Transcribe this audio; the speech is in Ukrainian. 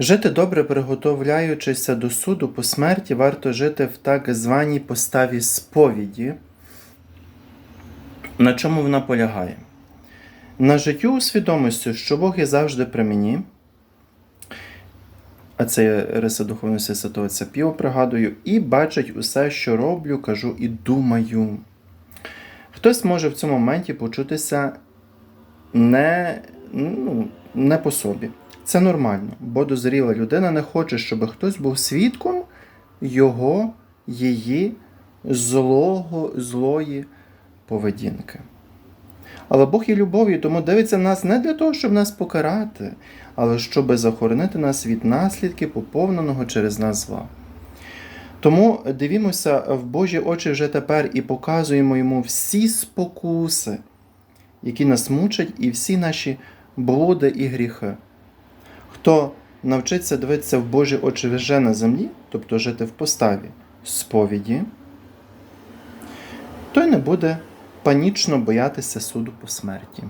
Жити добре, приготовляючися до суду по смерті, варто жити в так званій поставі сповіді. На чому вона полягає? На життю у свідомості, що Бог є завжди при мені, а це є риса духовності Святого Отця Піо, пригадую, і бачить усе, що роблю, кажу і думаю. Хтось може в цьому моменті почутися не, ну, не по собі. Це нормально, бо дозріла людина не хоче, щоб хтось був свідком його, її злого, злої поведінки. Але Бог є любов'ю, тому дивиться нас не для того, щоб нас покарати, але щоб захоронити нас від наслідків поповненого через нас зла. Тому дивімося в Божі очі вже тепер і показуємо йому всі спокуси, які нас мучать, і всі наші блуди і гріхи. Хто навчиться дивитися в Божі очі вже на землі, тобто жити в поставі сповіді, той не буде панічно боятися суду по смерті.